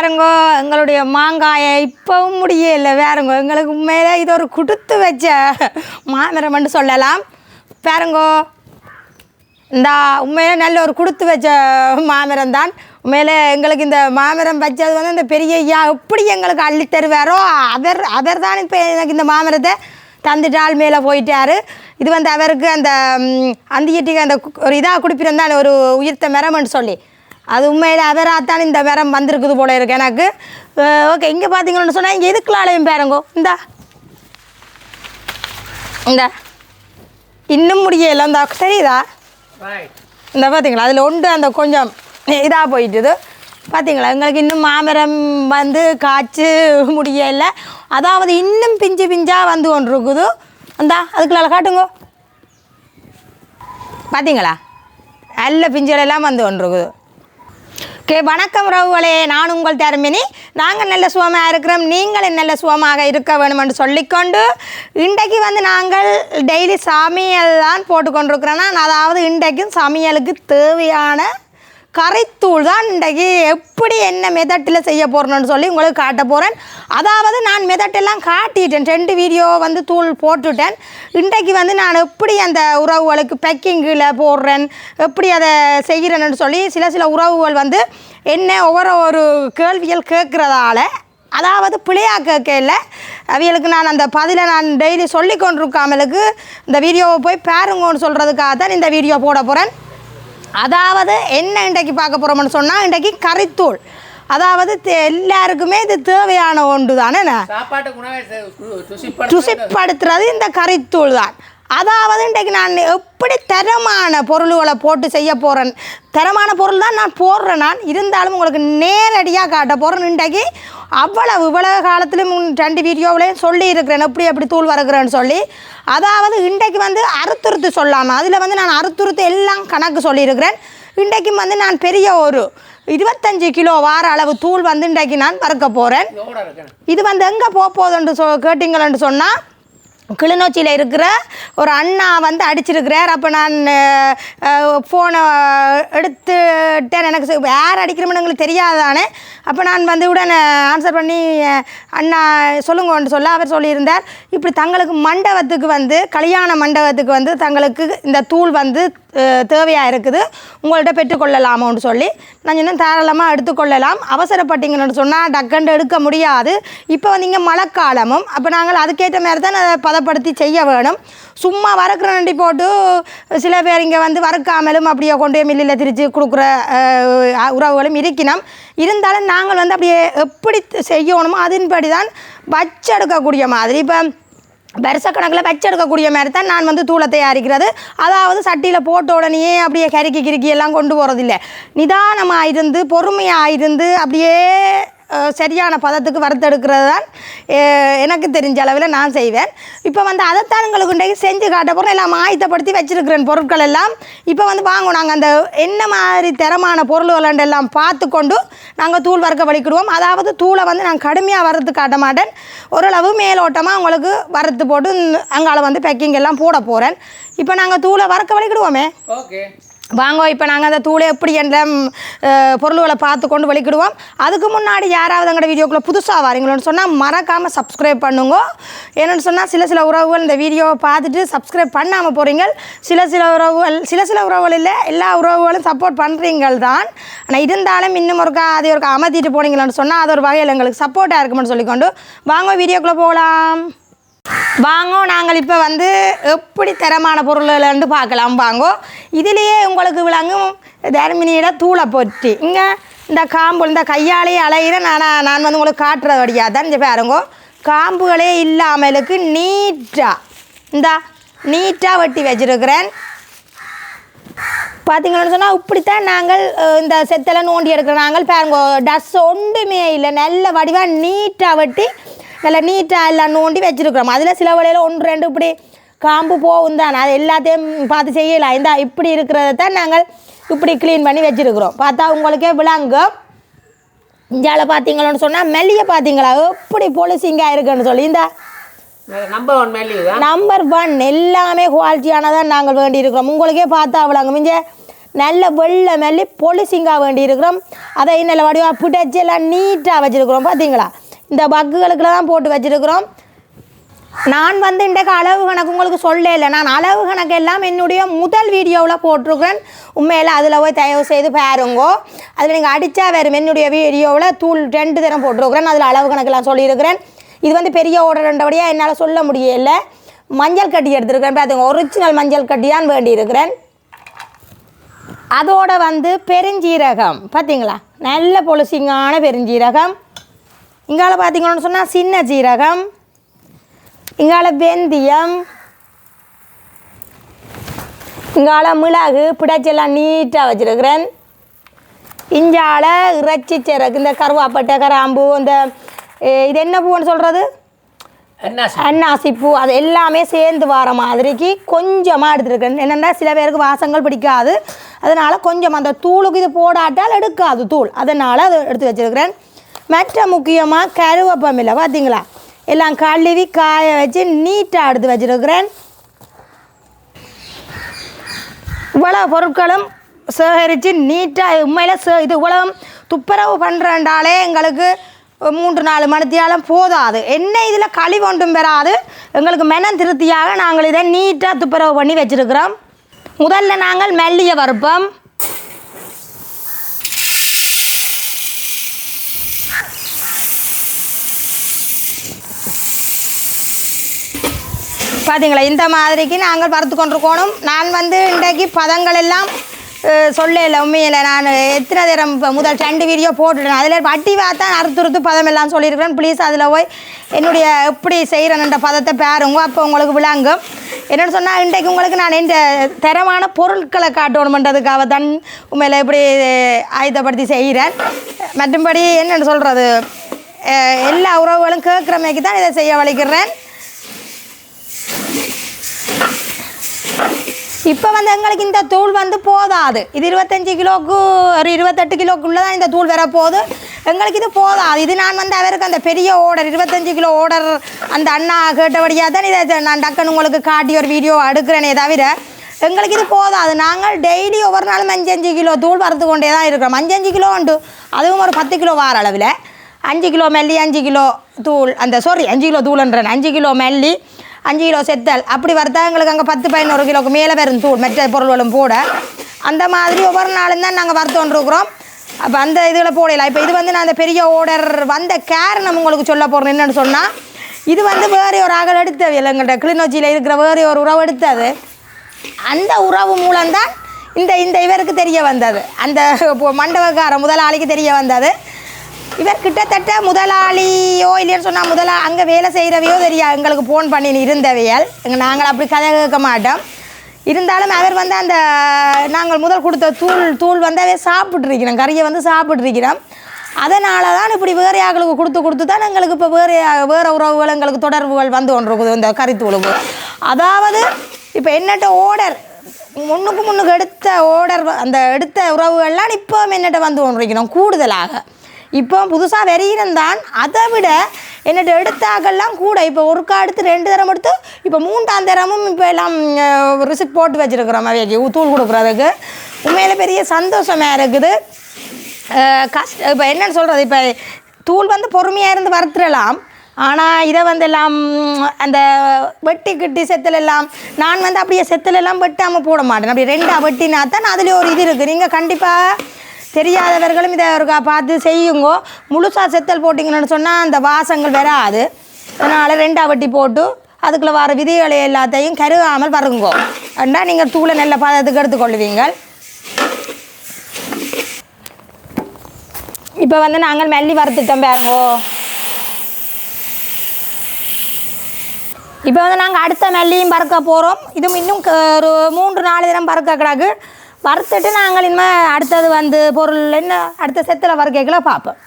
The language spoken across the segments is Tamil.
பாருங்க எங்களுடைய மாங்காயை இப்போவும் முடியல வேறங்கோ. எங்களுக்கு உண்மையிலே இது ஒரு கொடுத்து வச்ச மாமரம்னு சொல்லலாம். பாருங்கோ இந்த உண்மையிலே நல்ல ஒரு கொடுத்து வச்ச மாமரம் தான் உண்மையிலே எங்களுக்கு இந்த மாமரம் வச்சது வந்து இந்த பெரிய ஐயா எப்படி எங்களுக்கு அள்ளி தருவாரோ அவர் அவர் தான் இப்போ எனக்கு இந்த மாமரத்தை தந்துட்டால் மேலே போயிட்டார். இது வந்து அவருக்கு அந்த அந்தியட்டிக்கு அந்த ஒரு இதாக குடிப்பிருந்தான் ஒரு உயிர்த்த மரம்னு சொல்லி. அது உண்மையில் அவராகத்தான் இந்த மரம் வந்திருக்குது போல இருக்கு எனக்கு. ஓகே இங்கே பார்த்தீங்கன்னு சொன்னால் இங்கே எதுக்குலாலையும் பாருங்கோ. இந்தா. இந்த. இன்னும் முடியல இந்த. தெரியுதா? இந்த பார்த்தீங்களா அதில் ஒன்று அந்த கொஞ்சம் இதாக போயிட்டுது. பார்த்தீங்களா எங்களுக்கு இன்னும் மாமரம் வந்து காய்ச்சி முடியல. அதாவது இன்னும் பிஞ்சு பிஞ்சாக வந்து கொண்டு இருக்குது அந்தா அதுக்குள்ள காட்டுங்க. பார்த்தீங்களா நல்ல பிஞ்சுகளெல்லாம் வந்து கொண்டு இருக்குது ஓகே வணக்கம் ரவுகளே நான் உங்கள் தர்மினி. நாங்கள் நல்ல சுகமாக இருக்கிறோம். நீங்களும் நல்ல சுகமாக இருக்க வேணுமென்று சொல்லிக்கொண்டு இன்றைக்கு வந்து நாங்கள் டெய்லி சமையல் தான் போட்டுக்கொண்டிருக்கிறோன்னா அதாவது இன்றைக்கும் சமையலுக்கு தேவையான கரைத்தூள் தான் இன்றைக்கு எப்படி என்ன மெதட்டில் செய்ய போகிறேன்னு சொல்லி உங்களுக்கு காட்ட போகிறேன் அதாவது நான் மெதட்டெல்லாம் காட்டிட்டேன். ரெண்டு வீடியோ வந்து தூள் போட்டுட்டேன். இன்றைக்கு வந்து நான் எப்படி அந்த உறவுகளுக்கு பேக்கிங்கில் போடுறேன் எப்படி அதை செய்கிறேன்னு சொல்லி சில சில உறவுகள் வந்து என்ன ஒவ்வொரு ஒரு கேள்விகள் கேட்குறதால அதாவது பிழையா கேட்கல. அவிகளுக்கு நான் அந்த பதிலை நான் டெய்லி சொல்லி கொண்டிருக்காமலுக்கு இந்த வீடியோவை போய் பாருங்கன்னு சொல்கிறதுக்காக தான் இந்த வீடியோ போட போகிறேன் அதாவது என்ன இன்றைக்கு பார்க்க போகிறோம்னு சொன்னால் இன்றைக்கு கறித்தூள். அதாவது எல்லாருக்குமே இது தேவையான ஒன்று தானே ருசிப்படுத்துறது இந்த கறித்தூள் தான் அதாவது இன்றைக்கு நான் எப்படி தரமான பொருள்களை போட்டு செய்ய போகிறேன் தரமான பொருள் தான் நான் போடுறேன். நான் இருந்தாலும் உங்களுக்கு நேரடியாக காட்ட போகிறேன் இன்றைக்கு அவ்வளவு இவ்வளவு காலத்திலும் ரெண்டு வீடியோவிலையும் சொல்லி இருக்கிறேன் எப்படி எப்படி தூள் வறுக்கிறேன்னு சொல்லி. அதாவது இன்றைக்கு வந்து அறுத்துறுத்து சொல்லாமல் அதில் வந்து நான் அறுத்துறுத்து எல்லாம் கணக்கு சொல்லியிருக்கிறேன். இன்றைக்கும் வந்து நான் பெரிய ஒரு இருபத்தஞ்சு கிலோ வார அளவு தூள் வந்து இன்றைக்கு நான் வறுக்க போகிறேன் இது வந்து எங்கே போக போகுதுன்னு சொ கேட்டிங்களன்னு சொன்னால் கிளிநொச்சியில் இருக்கிற ஒரு அண்ணா வந்து அடிச்சிருக்கிறார். அப்போ நான் ஃபோனை எடுத்துட்டேன். எனக்கு யார் அடிக்கிறோம்னு எங்களுக்கு தெரியாதானே. அப்போ நான் வந்து உடனே ஆன்சர் பண்ணி அண்ணா அண்ணா சொல்லுங்கன்னு சொல்ல அவர் சொல்லியிருந்தார். இப்படி தங்களுக்கு மண்டபத்துக்கு வந்து கல்யாண மண்டபத்துக்கு வந்து தங்களுக்கு இந்த தூள் வந்து தேவையாக இருக்குது உங்கள்கிட்ட பெற்றுக்கொள்ளலாமோன்னு சொல்லி. நான் இன்னும் தாராளமாக எடுத்துக்கொள்ளலாம். அவசரப்பட்டீங்கன்னு சொன்னால் டக்குன்னு எடுக்க முடியாது. இப்போ வந்து இங்கே மழைக்காலமும் அப்போ நாங்கள் அதுக்கேற்ற மாதிரி தான் அதை பதப்படுத்தி செய்ய வேணும். சும்மா வறுக்கிற நண்டி போட்டு சில பேர் இங்கே வந்து வறுக்காமலும் அப்படியே கொண்டு போய் மில்லில் திரித்து கொடுக்குற உறவுகளும் இருக்கணும் இருந்தாலும் நாங்கள் வந்து அப்படியே எப்படி செய்யணுமோ அதன்படி தான் வச்செடுக்கக்கூடிய மாதிரி. இப்போ வருஷக்கணக்கில் வச்செடுக்கக்கூடிய மாதிரி தான் நான் வந்து தூளை தயாரிக்கிறது. அதாவது சட்டியில் போட்ட உடனேயே அப்படியே கருக்கி கிறுக்கி எல்லாம் கொண்டு போகிறதில்ல நிதானமாக இருந்து பொறுமையாக இருந்து அப்படியே சரியான பதத்துக்கு வறுத்தெடுக்கிறது தான் எனக்கு தெரிஞ்ச அளவில் நான் செய்வேன். இப்போ வந்து அதைத்தான் உங்களுக்கு இன்றைக்கு செஞ்சு காட்ட போகிறோம் எல்லாம் ஆயத்தப்படுத்தி வச்சுருக்கிறேன் பொருட்கள் எல்லாம். இப்போ வந்து வாங்கும் நாங்கள் அந்த என்ன மாதிரி தரமான பொருள்கள் எல்லாம் பார்த்து கொண்டு நாங்கள் தூள் வறுக்க வலிக்கிடுவோம். அதாவது தூளை வந்து நான் கடுமையாக வறுத்து காட்ட மாட்டேன். ஓரளவு மேலோட்டமாக உங்களுக்கு வறுத்து போட்டு அங்கால வந்து பேக்கிங் எல்லாம் போட போகிறேன் இப்போ நாங்கள் தூளை வறுக்க வலிக்கிடுவோமே. ஓகே வாங்க இப்போ நாங்கள் அந்த தூளை எப்படி என்ற பொருள்களை பார்த்து கொண்டு வலிக்கிடுவோம்? அதுக்கு முன்னாடி யாராவது எங்களோட வீடியோக்குள்ளே புதுசாக வரீங்களோன்னு சொன்னால் மறக்காமல் சப்ஸ்கிரைப் பண்ணுங்க. ஏன்னு சொன்னால் சில சில உறவுகள் இந்த வீடியோவை பார்த்துட்டு சப்ஸ்கிரைப் பண்ணாமல் போகிறீங்க சில சில உறவுகள் சில சில உறவுகள் இல்லை எல்லா உறவுகளும் சப்போர்ட் பண்ணுறீங்கள் தான். ஆனால் இருந்தாலும் இன்னும் ஒருக்கா அதை ஒருக்கா அமர்த்திட்டு போனீங்களான்னு சொன்னால் அது ஒரு வகையில் எங்களுக்கு சப்போர்ட்டாக இருக்குமென்னு சொல்லிக்கொண்டு வாங்க வீடியோக்குள்ளே போகலாம் வாங்கோ நாங்கள் இப்போ வந்து எப்படி தரமான பொருள்லேருந்து பார்க்கலாம் வாங்கோ. இதுலேயே உங்களுக்கு விளங்கும் தர்மினியில தூளை பொற்றி இங்கே இந்த காம்பு இந்த கையாலேயே அலையிற நான் நான் வந்து உங்களுக்கு காட்டுறது வழியாக தான் இந்த பாருங்கோ. காம்புகளே இல்லாமலுக்கு நீட்டாக இந்த நீட்டாக வெட்டி வச்சிருக்கிறேன். பார்த்தீங்கன்னு சொன்னால் இப்படித்தான் நாங்கள் இந்த செத்தெல்லாம் நோண்டி எடுக்கிற நாங்கள் பாருங்க. டஸ் ஒன்றுமே இல்லை. நல்ல வடிவாக நீட்டாக வெட்டி நல்லா நீட்டாக எல்லாம் நோண்டி வச்சுருக்குறோம். அதில் சில வழியில் ஒன்று ரெண்டு இப்படி காம்பு போகும் தான். அது எல்லாத்தையும் பார்த்து செய்யலாம். இந்த இப்படி இருக்கிறத தான் நாங்கள் இப்படி க்ளீன் பண்ணி வச்சுருக்குறோம். பார்த்தா உங்களுக்கே விளங்கும் இந்தியாவில் பார்த்தீங்களோன்னு சொன்னால் மெல்லிய பார்த்தீங்களா? எப்படி பொலிசிங்காக இருக்குன்னு சொல்லி. இந்த. நம்பர் ஒன் நம்பர் ஒன் எல்லாமே குவாலிட்டியானதான் நாங்கள் வேண்டி இருக்கிறோம் உங்களுக்கே பார்த்தா அவ்வளோங்க மிஞ்ச நல்ல வெள்ளை மல்லி பொலிசிங்காக வேண்டி இருக்கிறோம் அதை இன்னில் வடிவாக பிடிச்சி எல்லாம் நீட்டாக வச்சுருக்குறோம். பார்த்தீங்களா? இந்த பக்குகளுக்குள்ள தான் போட்டு வச்சுருக்குறோம். நான் வந்து இன்றைக்கு அளவு கணக்கு உங்களுக்கு சொல்ல இல்லை. நான் அளவு கணக்கு எல்லாம் என்னுடைய முதல் வீடியோவில் போட்டிருக்கிறேன். உண்மையில் அதில் போய் தயவு செய்து பாருங்கோ. அதில் நீங்கள் அடித்தா வரும். என்னுடைய வீடியோவில் தூள் ரெண்டு தினம் போட்டிருக்கிறேன். அதில் அளவு கணக்கெல்லாம் சொல்லியிருக்கிறேன். இது வந்து பெரிய ஓடுறன்றபடியாக என்னால் சொல்ல முடியல. மஞ்சள் கட்டி எடுத்துருக்கிறேன். பார்த்துங்க ஒரிஜினல் மஞ்சள் கட்டி தான் வேண்டியிருக்கிறேன். அதோட வந்து பெருஞ்சீரகம். பார்த்தீங்களா நல்ல பொலிசிங்கான பெருஞ்சீரகம். இங்கால பார்த்தீங்கன்னு சொன்னால் சின்ன சீரகம் இங்கால வெந்தயம் இங்கால மிளகு பிடிச்செல்லாம் நீட்டாக வச்சுருக்கிறேன். இஞ்சால இறைச்சி சிறகு இந்த கருவாப்பட்டை கராம்பு இந்த இது என்ன பூன்னு சொல்கிறது அன்னாசி பூ அது எல்லாமே சேர்ந்து வர மாதிரிக்கு கொஞ்சமாக எடுத்துருக்கேன். என்னென்னா சில பேருக்கு வாசங்கள் பிடிக்காது. அதனால் கொஞ்சம் அந்த தூளுக்கு இது போடாட்டால் எடுக்காது தூள். அதனால் அதை எடுத்து வச்சுருக்கிறேன். மற்ற முக்கியமாக கருவேப்பம் இல்லை பார்த்தீங்களா எல்லாம் கழுவி காய வச்சு நீட்டாக எடுத்து வச்சுருக்கிறேன். இவ்வளோ பொருட்களும் சேகரித்து நீட்டாக உண்மையில் சே இது இவ்வளோ துப்புரவு பண்ணுறண்டாலே எங்களுக்கு மூன்று நாலு மணித்தியாலும் போதாது. என்ன இதில் கழிவு ஒன்றும் பெறாது எங்களுக்கு மெனம் திருப்தியாக நாங்கள் இதை நீட்டாக துப்புரவு பண்ணி வச்சுருக்கிறோம். முதல்ல நாங்கள் மெல்லிய வறுப்போம். பார்த்தீங்களா இந்த மாதிரிக்கு நாங்கள் வறுத்து கொண்டிருக்கணும். நான் வந்து இன்றைக்கு பதங்கள் எல்லாம் சொல்லல உண்மையில். நான் எத்தனை தரம் இப்போ முதல் ரெண்டு வீடியோ போட்டுட்டேன். அதில் வட்டி பார்த்தா அறுத்துறுத்து பதம் எல்லாம் சொல்லியிருக்கிறேன். ப்ளீஸ் அதில் போய் என்னுடைய எப்படி செய்கிறேன்ற பதத்தை பாருங்க. அப்போ உங்களுக்கு விளங்கும். என்னென்னு சொன்னால் இன்றைக்கு உங்களுக்கு நான் இந்த தரமான பொருட்களை காட்டணுமன்றதுக்காக தான் உண்மையில் எப்படி ஆயுதப்படுத்தி செய்கிறேன். மற்றும்படி என்னென்னு சொல்கிறது எல்லா உறவுகளும் கேட்குறமைக்கு தான் இதை செய்ய வலிக்கிறேன். இப்போ வந்து எங்களுக்கு இந்த தூள் வந்து போதாது. இது இருபத்தஞ்சி கிலோக்கு ஒரு இருபத்தெட்டு கிலோக்குள்ளே தான் இந்த தூள் வரப்போகுது. எங்களுக்கு இது போதாது. இது நான் வந்து அவருக்கு அந்த பெரிய ஓர்டர் இருபத்தஞ்சி கிலோ ஓர்டர் அந்த அண்ணா கேட்டபடியாக தான் இதை நான் டக்குன்னு உங்களுக்கு காட்டி ஒரு வீடியோ எடுக்கிறேனே தவிர எங்களுக்கு இது போதாது. நாங்கள் டெய்லி ஒவ்வொரு நாளும் அஞ்சஞ்சு அஞ்சு கிலோ தூள் வறுத்து கொண்டே தான் இருக்கிறோம். அஞ்சஞ்சு அஞ்சு கிலோ உண்டு. அதுவும் ஒரு பத்து கிலோ வார அளவில். அஞ்சு கிலோ மெல்லி அஞ்சு கிலோ தூள் அந்த சாரி அஞ்சு கிலோ தூள்ன்றேன். அஞ்சு கிலோ மெல்லி அஞ்சு கிலோ செத்தல். அப்படி வரதா எங்களுக்கு அங்கே பத்து பதினோரு கிலோக்கு மேலே வரும் தூள் மற்ற பொருள்களும் போட. அந்த மாதிரி ஒவ்வொரு நாளும் தான் நாங்கள் வறுத்து அப்போ அந்த இதில் போடலாம் இப்போ இது வந்து நான் அந்த பெரிய ஓடர் வந்த காரணம் உங்களுக்கு சொல்ல போகிறேன் என்னென்னு சொன்னால் இது வந்து வேறு ஒரு அகல் எடுத்தது. இல்லை எங்கள்கிட்ட கிளிநொச்சியில் இருக்கிற வேறு ஒரு உறவு எடுத்தது. அந்த உறவு மூலம்தான் இந்த இந்த இவருக்கு தெரிய வந்தது. அந்த மண்டபக்கார முதலாளிக்கு தெரிய வந்தது. இவர் கிட்டத்தட்ட முதலாளியோ இல்லைன்னு சொன்னால் முதலா அங்கே வேலை செய்கிறவையோ தெரியா எங்களுக்கு ஃபோன் பண்ணி இருந்தவையால். எங்கள் நாங்கள் அப்படி கதை கேட்க மாட்டோம். இருந்தாலும் அவர் வந்து அந்த நாங்கள் முதல் கொடுத்த தூள் தூள் வந்து அவர் சாப்பிட்ருக்கிறோம் கறியை வந்து சாப்பிட்ருக்கிறோம் அதனால தான் இப்படி வேறு ஆக்களுக்கு கொடுத்து கொடுத்து தான் எங்களுக்கு இப்போ வேறு வேறு உறவுகள் எங்களுக்கு தொடர்புகள் வந்து ஒன்று இந்த கறித்தூளுக்கு அதாவது இப்போ என்னட்ட ஓடர் முன்னுக்கு முன்னுக்கு எடுத்த ஓடர் அந்த எடுத்த உறவுகள்லாம் இப்போ என்னட்ட வந்து கொண்டிருக்கிறோம் கூடுதலாக. இப்போ புதுசாக வெறியினம் தான் அதை விட என்னோட எடுத்தாக்கெல்லாம் கூட. இப்போ ஒருக்கா எடுத்து ரெண்டு தரம் எடுத்து இப்போ மூன்றாம் தரமும் இப்போ எல்லாம் ரிசிப்ட் போட்டு வச்சுருக்குறோம். அவைக்கு தூள் கொடுக்குறதுக்கு. உண்மையில பெரிய சந்தோஷமாக இருக்குது. கஷ்ட இப்போ என்னென்னு சொல்கிறது இப்போ தூள் வந்து பொறுமையாக இருந்து வறுத்துடலாம். ஆனால் இதை வந்து எல்லாம் அந்த வெட்டி கிட்டி செத்தில் எல்லாம் நான் வந்து அப்படியே செத்தில் எல்லாம் வெட்டாமல் போட மாட்டேன். அப்படி ரெண்டாக வெட்டினா தான் அதுலேயே ஒரு இது இருக்குது நீங்கள் கண்டிப்பாக தெரியாதவர்களும் இதை ஒரு பார்த்து செய்யுங்கோ. முழுசாக செத்தல் போட்டிங்கன்னு சொன்னால் அந்த வாசங்கள் வராது. அதனால் ரெண்டாக வட்டி போட்டு அதுக்குள்ளே வர விதிகளை எல்லாத்தையும் கருகாமல் வருங்கோ. அண்டா நீங்கள் தூளை நல்ல பதத்துக்கு எடுத்துக்கொள்வீங்கள் இப்போ வந்து நாங்கள் மல்லி வறுத்துட்டோம் பாருங்கோ. இப்போ வந்து நாங்கள் அடுத்த மல்லியும் பறக்க போகிறோம் இதுவும் இன்னும் ஒரு மூன்று நாலு தினம் பறக்க கிடக்கு. வறுத்துட்டு நாங்கள் இனிமேல் அடுத்தது வந்து பொருள் என்ன அடுத்த செத்தில் வறுக்கைகளை பார்ப்போம்.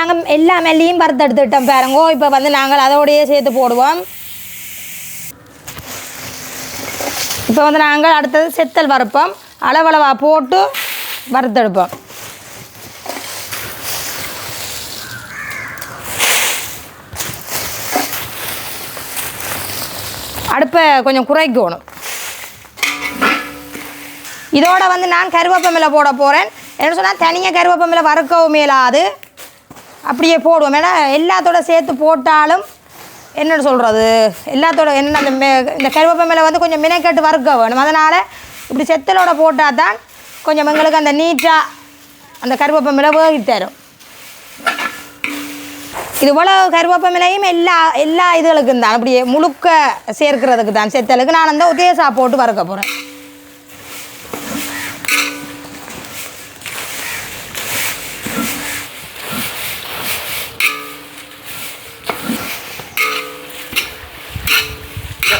நாங்கள் எல்லா மல்லியும் வறுத்தெடுத்துட்டோம் பாருங்கோ. இப்போ வந்து நாங்கள் அதோடையே சேர்த்து போடுவோம். இப்போ வந்து நாங்கள் அடுத்தது செத்தல் வறுப்போம். அளவளவாக போட்டு வறுத்தெடுப்போம் அடுப்பை கொஞ்சம் குறைக்கணும். இதோட வந்து நான் கருவேப்பமில போட போகிறேன் என்ன சொன்னால் தனியாக கருவேப்பமில வறுக்கவும் இயலாது. அப்படியே போடுவோம். ஏன்னா எல்லாத்தோட சேர்த்து போட்டாலும் என்னென்னு சொல்கிறது எல்லாத்தோட என்ன அந்த இந்த கருவேப்பமில வந்து கொஞ்சம் மினைக்கட்டு வறுக்க வேணும். அதனால் இப்படி செத்தலோட போட்டால் தான் கொஞ்சம் எங்களுக்கு அந்த நீட்டாக அந்த கருவேப்பமில வேகி தரும் இதுபோல் கருவேப்பமிலையும் எல்லா எல்லா இதுகளுக்கும் தான். அப்படியே முழுக்க சேர்க்கிறதுக்கு தான் செத்தலுக்கு. நான் அந்த உதயசா போட்டு வறுக்க போகிறேன்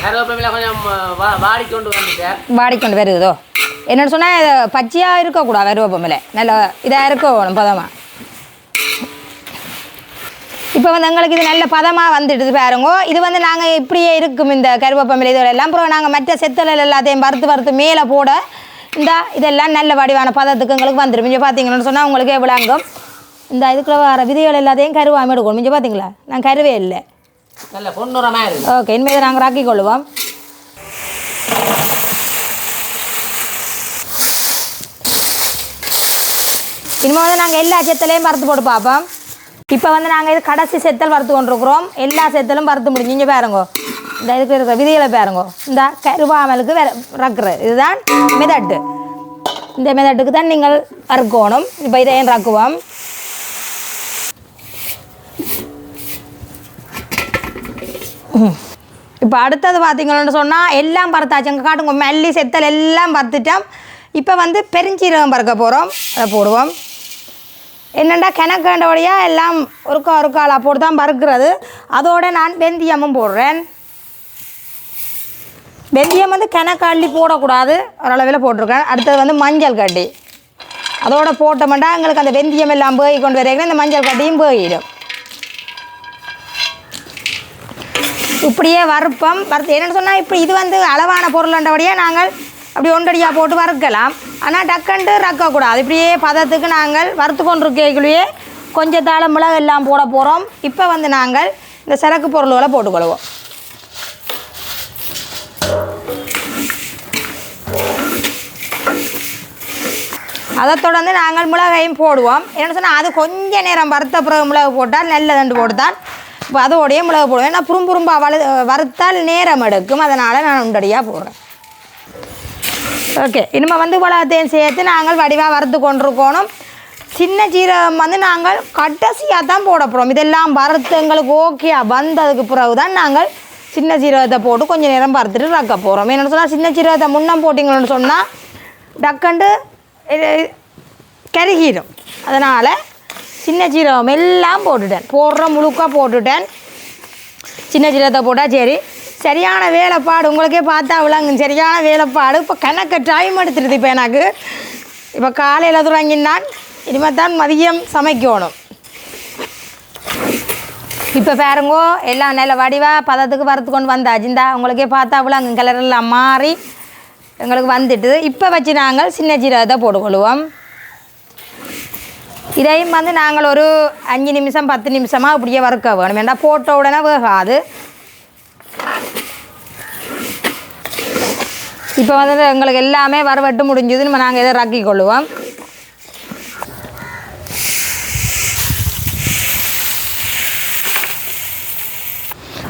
கருவேப்பிலை கொஞ்சம் வாடிக்கொண்டு வந்துட்டேன். வாடிக்கொண்டு வருதோ? என்னென்னு சொன்னால் பச்சையாக இருக்கக்கூடாது கருவேப்பை நல்லா நல்ல இதாக இருக்க வேணும் பதமாக இப்போ வந்து எங்களுக்கு இது நல்ல பதமாக வந்துடுது பாருங்க. இது வந்து நாங்கள் இப்படியே இருக்கும் இந்த கருவேப்பமில்லை இதோட எல்லாம். அப்புறம் நாங்கள் மற்ற செத்தல் எல்லாத்தையும் வறுத்து வறுத்து மேலே போட இந்த இதெல்லாம் நல்ல வடிவான பதத்துக்கு எங்களுக்கு வந்துடும். இங்கே பார்த்தீங்கன்னு சொன்னால் உங்களுக்கு விளங்கும். இந்த இதுக்குள்ள வர விதைகள் எல்லாத்தையும் கருவாமல் எடுக்கணும். இங்கே பார்த்தீங்களா நான் கருவே இல்லை. நல்ல பொன்னுரமாக இருக்கு. ஓகே இனிமேல் நாங்கள் ராக்கி கொள்ளுவோம். இனிமேல் வந்து நாங்கள் எல்லா செத்தலையும் பருத்து போட்டு பார்ப்போம். இப்போ வந்து நாங்கள் இது கடைசி செத்தல் வறுத்து கொண்டிருக்கிறோம். எல்லா செத்தலும் வறுத்து முடிஞ்சு இங்கே பாருங்கோ. இந்த இதுக்கு இருக்கிற விதிகளை பாருங்கோ. இந்த கருவாமலுக்கு வேற ரக்குற. இதுதான் மிதட்டு. இந்த மிதட்டுக்கு தான் நீங்கள் அறுக்கணும். இப்போ இதையும் ரக்குவோம்? இப்போ அடுத்தது பார்த்தீங்கன்னு சொன்னால் எல்லாம் பறத்தாச்சு அங்கே காட்டுங்க மல்லி செத்தல் எல்லாம் பறத்துட்டோம் இப்போ வந்து பெருஞ்சீரகம் பறக்க போகிறோம் அதை போடுவோம். என்னென்னா கிணக்கண்டபடியாக எல்லாம் ஒருக்கா ஒருக்கால் போட்டு தான் பறக்கிறது. அதோட நான் வெந்தயமும் போடுறேன். வெந்தயம் வந்து கிணக்கள்ளி போடக்கூடாது. ஓரளவில் போட்டிருக்கேன். அடுத்தது வந்து மஞ்சள் கட்டி. அதோட போட்டோம்னா எங்களுக்கு அந்த வெந்தயம் எல்லாம் போய் கொண்டு வரைக்கும் இந்த மஞ்சள் கட்டியும் போயிடும் இப்படியே வறுப்போம். வறுத்து என்னென்னு சொன்னால் இப்போ இது வந்து அளவான பொருள்ன்றபடியாக நாங்கள் அப்படி ஒன்றடியாக போட்டு வறுக்கலாம். ஆனால் டக்குன்ட்டு ரக்கக்கூடாது இப்படியே பதத்துக்கு நாங்கள் வறுத்து கொண்டிருக்கைக்குள்ளேயே கொஞ்சம் தாழ மிளகு எல்லாம் போட போகிறோம் இப்போ வந்து நாங்கள் இந்த சரக்கு பொருள்களை போட்டுக்கொள்வோம். அதை தொடர்ந்து நாங்கள் மிளகையும் போடுவோம். என்ன சொன்னால் அது கொஞ்ச நேரம் வறுத்த பிறகு மிளகு போட்டால் நல்லதண்டு போட்டுதான் இப்போ அதோடைய மிளகு போடுவேன். நான் புரும் புரும்பா வறுத்தால் நேரம் எடுக்கும். அதனால் நான் உண்டடியாக போடுறேன். ஓகே இனிமேல் வந்து மிளகத்தையும் சேர்த்து நாங்கள் வடிவாக வறுத்து கொண்டிருக்கணும். சின்ன சீரகம் வந்து நாங்கள் கடைசியாக தான் போட போகிறோம் இதெல்லாம் வறுத்து எங்களுக்கு ஓகே வந்ததுக்கு பிறகு தான் நாங்கள் சின்ன சீரகத்தை போட்டு கொஞ்சம் நேரம் வறுத்துட்டு ரக்க போகிறோம் என்னென்னு சொன்னால் சின்ன சீரகத்தை முன்னம் போட்டிங்கன்னு சொன்னால் டக்கண்டு இது கருகிடும். அதனால் சின்ன சீரகம் எல்லாம் போட்டுட்டேன். போடுற முழுக்காக போட்டுட்டேன். சின்ன சீரகத்தை போட்டால் சரி. சரியான வேலைப்பாடு உங்களுக்கே பார்த்தா விளங்கும். சரியான வேலைப்பாடு. இப்போ கணக்கு டைம் எடுத்துடுது இப்போ எனக்கு. இப்போ காலையில் தொடங்கினான் இனிமேல் தான் மதியம் சமைக்கணும். இப்போ பாருங்கோ எல்லாம் நல்ல வடிவாக பதத்துக்கு வறுத்து கொண்டு வந்தாச்சு. இந்தா உங்களுக்கே பார்த்தா விளங்கும். கலர் எல்லாம் மாறி எங்களுக்கு வந்துட்டு இப்போ வச்சு நாங்கள் சின்ன சீரகத்தை போட்டுக்கொள்வோம். இதையும் வந்து நாங்கள் ஒரு அஞ்சு நிமிஷம் பத்து நிமிஷமாக அப்படியே வறுக்க வேணும். வேண்டாம் போட்ட உடனே வேகாது. இப்போ வந்து எங்களுக்கு எல்லாமே வறுவட்டு முடிஞ்சது நம்ம நாங்கள் இதை ரக்கி கொள்ளுவோம்.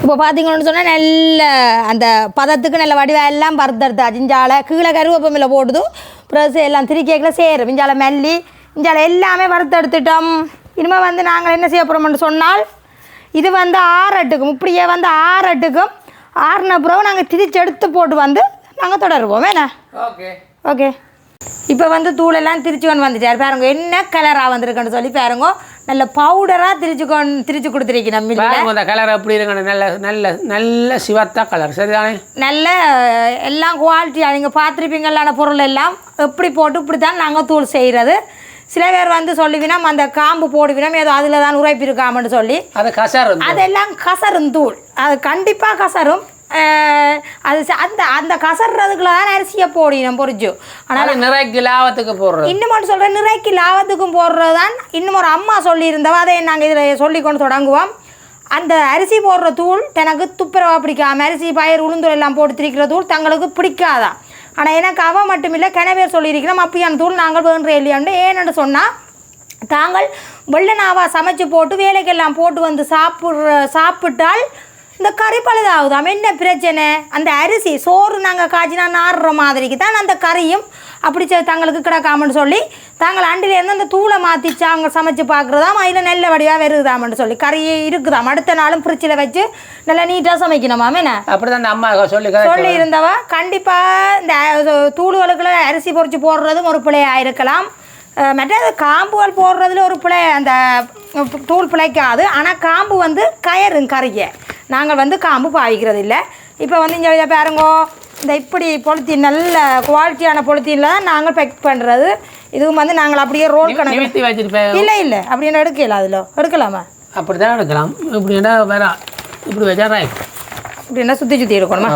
இப்போ பார்த்தீங்கன்னு சொன்னால் நல்ல அந்த பதத்துக்கு நல்ல வடிவம் எல்லாம் பருத்தெடுத்து அஞ்சால கீழே கருவேப்பமில்லை போடுது ப்ளஸ் எல்லாம் திரிக்கேக்கில் சேரும். இஞ்சால மல்லி இஞ்சால எல்லாமே வறுத்தெடுத்துட்டோம். இனிமேல் வந்து நாங்கள் என்ன செய்ய போகிறோம்னு சொன்னால் இது வந்து ஆறட்டுக்கும் இப்படியே வந்து ஆறட்டுக்கும் ஆறுன பிறகு நாங்கள் திரிச்சு எடுத்து போட்டு வந்து நாங்கள் தொடருவோம் வேணா ஓகே. ஓகே. இப்போ வந்து தூளெல்லாம் திரிச்சு கொண்டு வந்துட்டார். பாருங்க என்ன கலராக வந்திருக்குன்னு சொல்லி பாருங்க. நல்ல பவுடராக திரிச்சு கொண்டு திரிச்சு கொடுத்துருக்கீங்க நம்ம அந்த கலர் எப்படி இருக்கு நல்ல நல்ல நல்ல சிவத்தா கலர் சரிதானே? நல்ல எல்லாம் குவாலிட்டியாக நீங்கள் பார்த்துருப்பீங்களான பொருள் எல்லாம். எப்படி போட்டு இப்படி தான் நாங்கள் தூள் செய்கிறது சில பேர் வந்து சொல்லுவினோம் அந்த காம்பு போடுவினோம் ஏதோ அதில் தான் உரைப்பு இருக்காமன்னு சொல்லி. அது கசார் வந்து அதெல்லாம் கசரும் தூள். அது கண்டிப்பாக கசரும். அது அந்த அந்த கசர்றதுக்குள்ள தான் அரிசியை போடினோம் பொறிச்சு. ஆனால் நிறைக்கு லாபத்துக்கு போடுறது. இன்னும் ஒன்று சொல்கிறேன் நிறைக்கு லாபத்துக்கும் போடுறது தான் இன்னும் ஒரு அம்மா சொல்லியிருந்தவ அதை நாங்கள் இதில் சொல்லி கொண்டு தொடங்குவோம். அந்த அரிசி போடுற தூள் தனக்கு துப்புரவா பிடிக்காம அரிசி பயிர் உளுந்துரை எல்லாம் போட்டு திரிக்கிற தூள் தங்களுக்கு பிடிக்காதான் ஆனால் எனக்கு அவன் மட்டுமில்லை கிணவேர் சொல்லியிருக்கிறோம் அப்படியான தூள் நாங்கள் வேண்டிய இல்லையாண்டு. ஏன்னு சொன்னால் தாங்கள் வெள்ளனாவா சமைச்சு போட்டு வேலைக்கெல்லாம் போட்டு வந்து சாப்பிட்ற சாப்பிட்டால் இந்த கறி பழுதாகுதாம் என்ன பிரச்சனை? அந்த அரிசி சோறு நாங்கள் காய்ச்சினா நாடுற மாதிரிக்கு தான் அந்த கறியும் அப்படி தங்களுக்கு கிடக்காமன்னு சொல்லி தாங்கள் அண்டிலேருந்து அந்த தூளை மாற்றிச்சு அவங்க சமைச்சு பார்க்குறதாம் அதில் நல்ல வடிவாக வருகுதாமன்னு சொல்லி. கறி இருக்குதாம். அடுத்த நாளும் ஃப்ரிட்ஜில் வச்சு நல்லா நீட்டாக சமைக்கணுமாம் என்ன? அப்படிதான் அம்மா சொல்லி சொல்லி இருந்தவ கண்டிப்பாக இந்த தூளுகளுக்குள்ள அரிசி பொரிச்சு போடுறதும் ஒரு பிழையாக இருக்கலாம். அஹ், மற்றது காம்புகள் போடுறதுல ஒரு பிழை அந்த தூள் பிழைக்காது. ஆனால் காம்பு வந்து கயரும் கறிய. நாங்கள் வந்து காம்பு பாவிக்கிறது இல்லை இப்போ வந்து இங்கே பாருங்கோ இந்த இப்படி பொலித்தீன் நல்ல குவாலிட்டியான பொலித்தீனில் தான் நாங்கள் பேக் பண்ணுறது. இதுவும் வந்து நாங்கள் அப்படியே ரோல் கணக்கு இல்லை இல்லை. அப்படின்னு எடுக்கல அதில்? எடுக்கலாமா? அப்படி தான் எடுக்கலாம் இப்படின்னா வேற? இப்படி வச்சா ரைட் இப்படின்னா சுற்றி சுற்றி எடுக்கணுமா?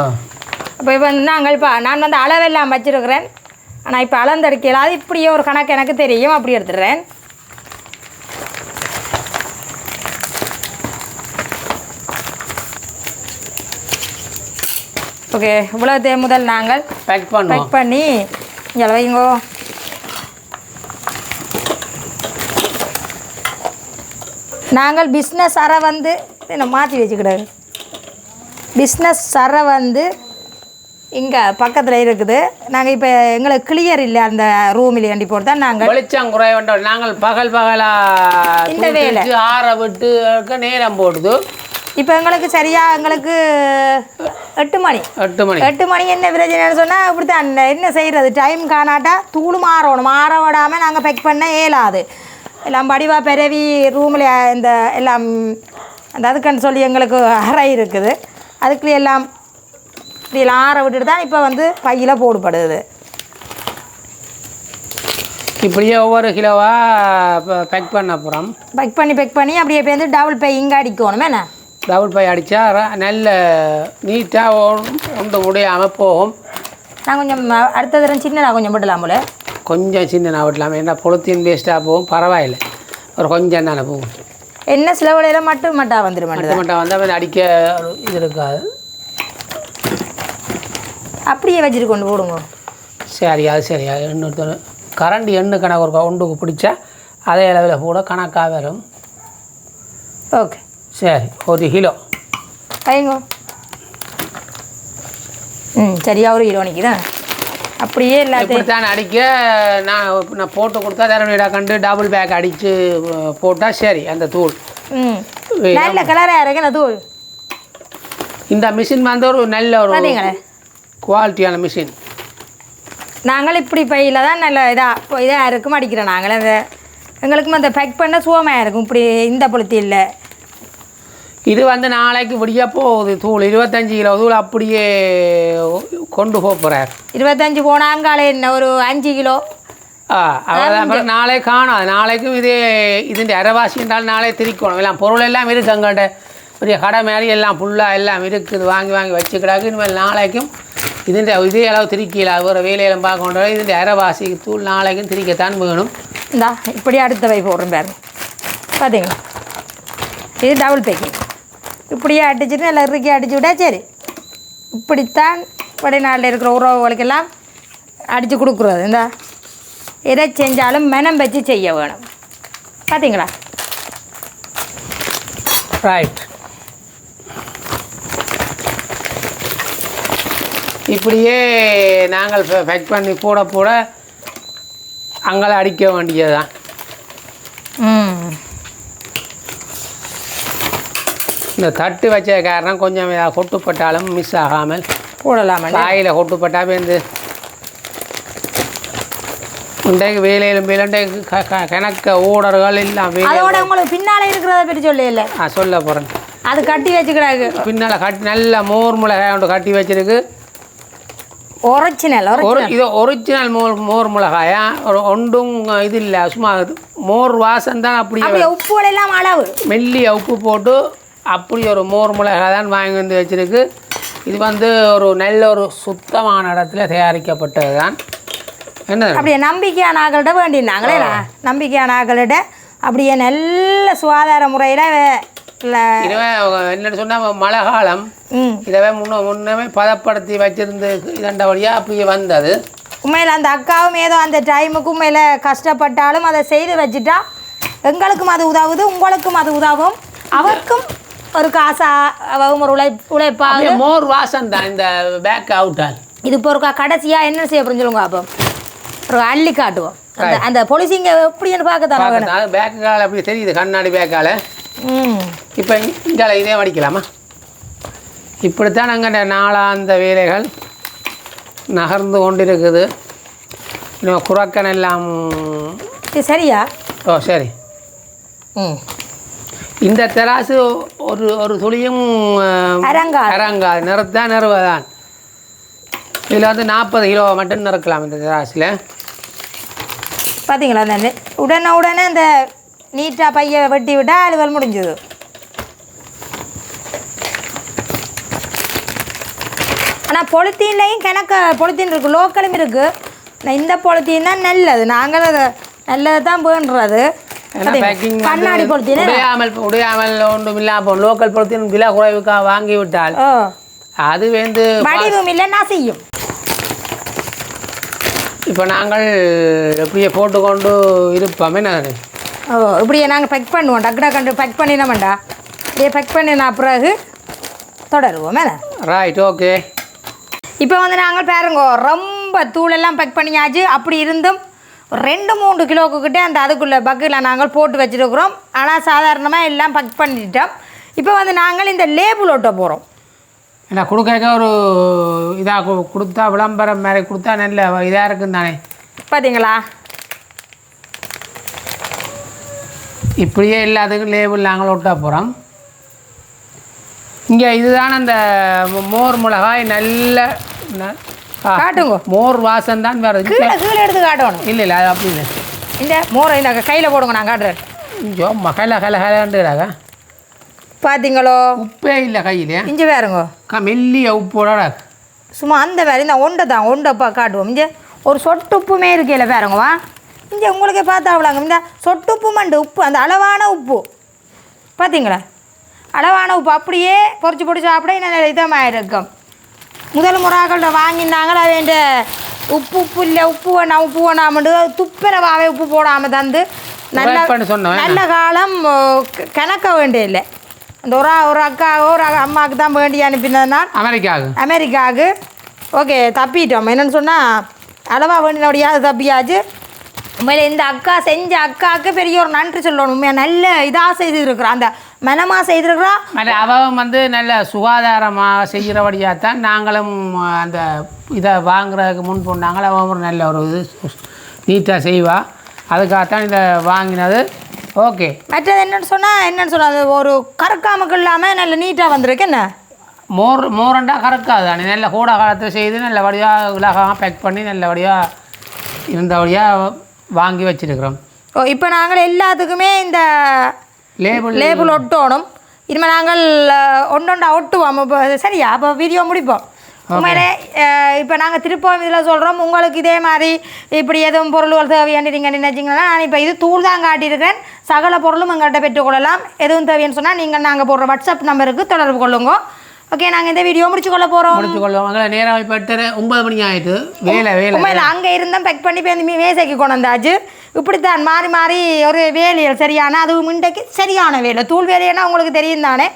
இப்போ நாங்கள் இப்போ நான் வந்து அளவெல்லாம் வச்சிருக்கிறேன். ஆனால் இப்போ அளந்தெடுக்கல அது இப்படியே ஒரு கணக்கு எனக்கு தெரியும். அப்படி எடுத்துடுறேன். ஓகே இவ்வளோ முதல் நாங்கள் பேக் பண்ணுவோம். பேக் பண்ணி இங்கே வைங்கோ. நாங்கள் பிஸ்னஸ் அறை வந்து இதை மாற்றி வச்சுக்கிடாது. பிஸ்னஸ் அறை வந்து இங்கே பக்கத்தில் இருக்குது. நாங்கள் இப்போ எங்களுக்கு கிளியர் இல்லை அந்த ரூமில் வண்டி போட்டு தான் நாங்கள் வெளிச்சம் குறைவண்ட நாங்கள் பகல் பகலா இந்த வேலை. ஆற விட்டு நேரம் போடுது. இப்போ எங்களுக்கு சரியா எங்களுக்கு எட்டு மணி. எட்டு மணி. எட்டு மணி என்ன பிரச்சனைன்னு சொன்னால் இப்படி தான் என்ன செய்கிறது டைம் காணாட்டா தூள் மாறணும். மாற விடாமல் நாங்கள் பேக் பண்ண இயலாது. எல்லாம் படிவா பிறவி ரூமில் இந்த எல்லாம் அந்த அதுக்குன்னு சொல்லி எங்களுக்கு அறை இருக்குது. அதுக்குள்ளே எல்லாம் இப்படி எல்லாம் ஆற விட்டுட்டு தான் இப்போ வந்து பையில் போடுபடுது. இப்படியே ஒவ்வொரு கிலோவா பேக் பண்ண போகிறோம் பேக் பண்ணி பேக் பண்ணி அப்படியே பேருந்து டபுள் பை இங்கே அடிக்கணும். என்ன? டபுள் பை அடித்தா நல்ல நீட்டாக ஒன்று முடியாமல் போகும். நான் கொஞ்சம் அடுத்த தரம் சின்னதாக கொஞ்சம் போடலாம் போல. கொஞ்சம் சின்ன நான் விடலாம் ஏன்னா பொழுத்தின் வேஸ்ட்டாக போகும். பரவாயில்லை. ஒரு கொஞ்சம் தானே போகும். என்ன சில வேலையில் மட்டும் மட்டும் வந்துடும் மட்டும் வந்தால் வந்து அடிக்க ஒரு இது இருக்காது. அப்படியே வச்சுட்டு கொண்டு போடுங்க. சரி அது சரி. இன்னொருத்தர் கரண்ட் எண்ணு கணக்கு ஒரு ஒன்றுக்கு பிடிச்சா அதே அளவில் கூட கணக்காக வரும். ஓகே. சரி ஒரு கிலோ வைங்க ம் சரியா ஒரு கிலோ தான் அப்படியே எல்லாத்தையும் இப்படித்தான் அடிக்க? நான் நான் போட்டு கொடுத்தா தரணிடா கண்டு டபுள் பேக் அடித்து போட்டால் சரி அந்த தூள். ம். நல்ல கலராக இருக்கு நான் தூள். இந்த மிஷின் வந்து ஒரு நல்ல ஒரு குவாலிட்டியான மிஷின் நாங்கள் இப்படி பையில் தான் நல்ல இதாக இதாக இருக்கும் அடிக்கிறோம் நாங்கள் அந்த எங்களுக்கும் அந்த பேக் பண்ண சுகமாக இருக்கும் இப்படி இந்த பொழுத்தி இல்லை. இது வந்து நாளைக்கு விடிய போகுது தூள். இருபத்தஞ்சி கிலோ தூள் அப்படியே கொண்டு போக போகிறார் இருபத்தஞ்சி போனாங்காலே என்ன ஒரு அஞ்சு கிலோ? ஆ அப்புறம் நாளை காணும். நாளைக்கும் இதே இதுன்ற அரைவாசி என்றால் நாளே திரிக்கணும். எல்லாம் பொருள் எல்லாம் இருக்குது அங்கிட்ட பெரிய கடை மாதிரி எல்லாம் ஃபுல்லாக எல்லாம் இருக்குது. வாங்கி வாங்கி வச்சுக்கிறாங்க இனிமேல் நாளைக்கும் இதுன்ற இதே அளவு திரிக்கல ஒரு வேலையெல்லாம் பார்க்கணும் இதுன்ற அரைவாசி தூள் நாளைக்கும் திரிக்கத்தான் வேணும். இந்தா இப்படி அடுத்த வை போடுறேன் பாருங்க பார்த்தீங்களா இது டபுள் பேக்கிங் இப்படியே அடிச்சுட்டு நல்லா இறுக்கி அடிச்சு விட்டா சரி. இப்படித்தான் வடநாட்டில் இருக்கிற உறவுகளுக்கெல்லாம் அடித்து கொடுக்குறது. இந்த எதை செஞ்சாலும் மெனம் வச்சு செய்ய வேணும். பார்த்தீங்களா ரைட் இப்படியே நாங்கள் பேக் பண்ணி போட போட அங்கே அடிக்க வேண்டியதுதான். இந்த தட்டு வச்ச காரணம் கொஞ்சம் கொட்டுப்பட்டாலும் மிஸ் ஆகாமல் போடலாம் காயில் கொட்டுப்பட்டா வந்து. இன்றைக்கு வேலையிலும் இன்றைக்கு க க கணக்க ஓடர்கள் எல்லாம் அதோட உங்களுக்கு பின்னால் இருக்கிறத பற்றி சொல்லல நான் சொல்ல போகிறேன் அது கட்டி வச்சுக்கிறாங்க பின்னால் கட்டி நல்ல மோர் மிளகாய் ஒன்று கட்டி வச்சிருக்கு. ஒரிஜினல் ஒரு இது ஒரிஜினல் மோர் மோர் மிளகாயா? ஒரு ஒன்றும் இது இல்லை சும்மா மோர் வாசம் தான் அப்படியே உப்பு எல்லாம் அளவு. மெல்லிய உப்பு போட்டு அப்படி ஒரு மோர் மிளகாய் தான் வாங்கி வந்து வச்சிருக்கு. இது வந்து ஒரு நல்ல ஒரு சுத்தமான இடத்துல தயாரிக்கப்பட்டது தான். என்ன? அப்படியே நம்பிக்கையான ஆக்கள்கிட்ட வேண்டினாங்களே நம்பிக்கையான ஆக்கள்கிட்ட அப்படியே நல்ல சுகாதார முறையில் இல்லை இதுவே என்னன்னு சொன்னால் மழை காலம் இதவே முன்ன முன்னமே பதப்படுத்தி வச்சிருந்து இதண்ட வழியாக அப்படியே வந்தது. உண்மையில் அந்த அக்காவும் ஏதோ அந்த டைமுக்கு உண்மையில் கஷ்டப்பட்டாலும் அதை செய்து வச்சுட்டா எங்களுக்கும் அது உதவுது உங்களுக்கும் அது உதவும். அவருக்கும் ஒரு காசா அவவும் ஒரு உழை அப்படியே மோர் வாசம் தான் இந்த பேக் அவுட்டால் இது இப்போ ஒரு கடைசியாக என்ன செய்ய போகிறோம் சொல்லுங்க அப்போ. ஒரு அள்ளி காட்டுவோம். அந்த அந்த பொலிசிங்க எப்படின்னு பார்க்க தர வேணும். பார்க்கறதுனால பேக்கு கால் அப்படி தெரியுது கண்ணாடி பேக்கால இப்போ இங்கே இதே வடிக்கலாமா? இப்படித்தான் நாங்கள் நாளாந்த வேலைகள் நகர்ந்து கொண்டிருக்குது. இன்னும் குறக்கன் எல்லாம் சரியா? ஓ சரி. ம். இந்த தெராசு ஒரு ஒரு துளியும். அரங்காது நிறுத்தான் நிறுவதான். இதில் வந்து நாற்பது கிலோ மட்டும் நிறுக்கலாம் இந்த தெராசில் பார்த்தீங்களா அந்த உடனே உடனே அந்த நீட்டாக பைய வெட்டி விட்டா அலுவல் முடிஞ்சது. ஆனால் பொலித்தீன்லையும் கிணக்க பொலித்தீன் இருக்குது லோக்கலும் இருக்குது இந்த பொலித்தீன் தான் நல்லது. நாங்கள் அதை நல்லது தான் வேண்டுறது கண்ணாடி பொலித்தீன் உடையாமல் உடையாமல் ஒன்றும் இல்லாமல் லோக்கல் பொருத்தின் விலை குறைவுக்காக வாங்கி விட்டால் அது வந்து வடிவும் இல்லை நான் செய்யும். இப்போ நாங்கள் எப்படியே போட்டுக்கொண்டு இருப்போம். என்ன ஓ இப்படியே நாங்கள் பேக் பண்ணுவோம். டக்கு டக்கு பேக் பண்ணினோம்டா. இப்படியே பேக் பண்ணின பிறகு தொடருவோம் மேலே ரைட் ஓகே இப்போ வந்து நாங்கள் பாருங்க ரொம்ப தூளெல்லாம் பேக் பண்ணியாச்சு. அப்படி இருந்தும் ரெண்டு மூணு கிலோக்கு கிட்டே அந்த அதுக்குள்ளே பக்கில் நாங்கள் போட்டு வச்சுருக்குறோம். ஆனால் சாதாரணமாக எல்லாம் பேக் பண்ணிட்டோம். இப்போ வந்து நாங்கள் இந்த லேபிள் ஒட்ட போகிறோம் ஏன்னா கொடுக்க ஒரு இதாக கொடுத்தா விளம்பரம் மாதிரி கொடுத்தா நல்ல இதாக இருக்கும் தானே. பார்த்தீங்களா இப்படியே எல்லாத்துக்கும் லேபிள் நாங்கள் ஒட்ட போகிறோம் இங்கே இதுதான் அந்த மோர் மிளகாய் நல்ல காட்டுங்க. மோர் வாசம் தான் வருது கீழே கீழே எடுத்து காட்டணும். இல்லை இல்லை அது அப்படி இல்லை. இந்த மோரை இந்த கையில் போடுங்க நான் காட்டுறேன். ஐயோ மகள கல கலண்டுறாங்க பார்த்தீங்களோ உப்பே இல்லை கையில். இங்கே பாருங்க. க மெல்லிய உப்போட சும்மா அந்த வேறு இந்த ஒண்டை தான் ஒண்டைப்பா காட்டுவோம். இங்கே ஒரு சொட்டு உப்புமே இருக்கையில பாருங்கவா இங்கே உங்களுக்கே பார்த்தா அவ்வளோங்க இந்த சொட்டு உப்பு மண்டு உப்பு அந்த அளவான உப்பு. பார்த்தீங்களா அளவான உப்பு அப்படியே பொறிச்சு பொறிச்சு சாப்பிட இன்னும் இதமாக இருக்கும் முதல் முறாக்கள்கிட்ட வாங்கியிருந்தாங்களா வேண்ட உப்பு உப்பு இல்லை உப்பு வேணாம் உப்பு வேணாமண்டு துப்புரவாகவே உப்பு போடாமல் தந்து நல்ல. நல்ல காலம் கணக்க வேண்டிய இல்லை அந்த ஒரு ஒரு அக்காவோ ஒரு அம்மாவுக்கு தான் வேண்டி அனுப்பினதுனால் அமெரிக்காவுக்கு? அமெரிக்காவுக்கு. ஓகே தப்பிட்டோம். என்னன்னு சொன்னால் அளவாக வேண்டினபடியாக தப்பியாச்சு. உண்மையில இந்த அக்கா செஞ்ச அக்காவுக்கு பெரிய ஒரு நன்றி சொல்லணும். உண்மையாக நல்ல இதாக செய்திருக்கிறோம் அந்த மனமாக செய்திருக்கிறோம் மற்ற அவன் வந்து நல்ல சுகாதாரமாக செய்கிறபடியாக தான் நாங்களும் அந்த இதை வாங்குறதுக்கு முன் போனாங்கள அவன் ஒரு நல்ல ஒரு இது நீட்டாக செய்வா. அதுக்காகத்தான் இதை வாங்கினது. ஓகே. மற்றது என்னன்னு சொன்னால் என்னன்னு சொன்னால் அது ஒரு கறக்காமக்கு இல்லாமல் நல்ல நீட்டாக வந்திருக்கு என்ன? மோர் மோரண்டா கறக்காது. தானே நல்ல கூட காலத்தில் செய்து நல்லபடியாக உலகமாக பேக் பண்ணி நல்லபடியாக இருந்தபடியாக வாங்கி வச்சிருக்கிறோம். ஓ இப்போ நாங்கள் எல்லாத்துக்குமே இந்த லேபிள் ஒட்டணும் இனிமேல் நாங்கள் ஒன்றொண்டா ஒட்டுவோம் இப்போ சரியா அப்போ வீடியோ முடிப்போம் உண்மையிலே இப்போ நாங்கள் திருப்பம் இதில் சொல்கிறோம் உங்களுக்கு இதே மாதிரி இப்படி எதுவும் பொருள்கள் தேவையானு நீங்கள் நினைச்சிங்கன்னா நான் இப்போ இது தூள் தான் காட்டியிருக்கிறேன் சகல பொருளும் எங்கள்கிட்ட பெற்றுக்கொள்ளலாம் எதுவும் தேவைன்னு சொன்னால் நீங்கள் நாங்கள் போடுற வாட்ஸ்அப் நம்பருக்கு தொடர்பு கொள்ளுங்க ஓகே நாங்கள் இந்த வீடியோ முடிச்சு கொள்ள போகிறோம் முடிச்சு கொள்ளுவாங்க நேரம் இப்போ ஒன்பது மணி ஆயிட்டு வேலை வேலை அங்கே இருந்தோம் பேக் பண்ணி போய் மேசைக்கு கொண்டு வந்தாச்சு இப்படித்தான் மாறி மாறி ஒரு வேலைகள் சரியான அது முண்டைக்கு சரியான வேலை. தூள் வேலைன்னா உங்களுக்கு தெரியும் தானே?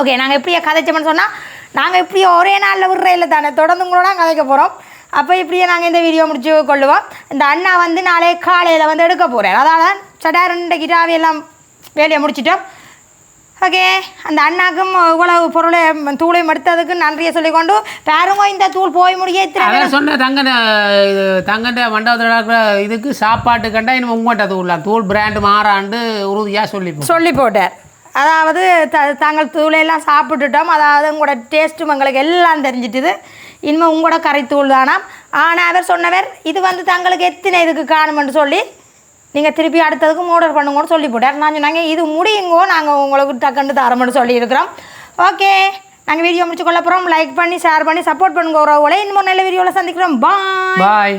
ஓகே நாங்கள் இப்படியே கதைச்சோம்னு சொன்னால் நாங்கள் இப்படியே ஒரே நாளில் விடுற இல்லை தானே. தொடர்ந்து கூட கதைக்க போகிறோம் அப்போ இப்படியே நாங்கள் இந்த வீடியோ முடிச்சு கொள்ளுவோம். இந்த அண்ணா வந்து நாளை காலையில் வந்து எடுக்க போகிறேன் அதால தான் சடார் இன்றைக்கு எல்லாம் வேலையை முடிச்சிட்டோம். ஓகே அந்த அண்ணாக்கும் இவ்வளவு பொருளை தூளையும் எடுத்ததுக்கு நன்றியை சொல்லிக்கொண்டு பாருங்க இந்த தூள் போய் முடிய சொன்ன தங்க இது தங்கண்ட மண்டபத்தில் இதுக்கு சாப்பாட்டு கண்டா இனிமே உங்கள்கிட்ட தூள் தூள் பிராண்ட் மாறாண்டு உறுதியாக சொல்லிப்போம். சொல்லி போட்டார். அதாவது த தாங்கள் தூளையெல்லாம் சாப்பிட்டுட்டோம் அதாவது உங்களோட டேஸ்ட்டும் எங்களுக்கு எல்லாம் தெரிஞ்சிட்டுது. இனிமேல் உங்களோட கரைத்தூள் தானாம். ஆனால் அவர் சொன்னவர் இது வந்து தங்களுக்கு எத்தனை இதுக்கு காணுமென்று சொல்லி நீங்கள் திருப்பி அடுத்ததுக்கு ஆர்டர் பண்ணுங்கன்னு சொல்லி போட்டார். நான் சொன்னாங்க இது முடியுங்கோ நாங்கள் உங்களுக்கு டக்குன்னு தரமுன்னு சொல்லியிருக்கிறோம். ஓகே நாங்கள் வீடியோ முடிச்சு கொள்ள போகிறோம் லைக் பண்ணி ஷேர் பண்ணி சப்போர்ட் பண்ணுங்க. உறவுகளை இன்னும் நல்ல வீடியோவில் சந்திக்கிறோம். பாய் பாய்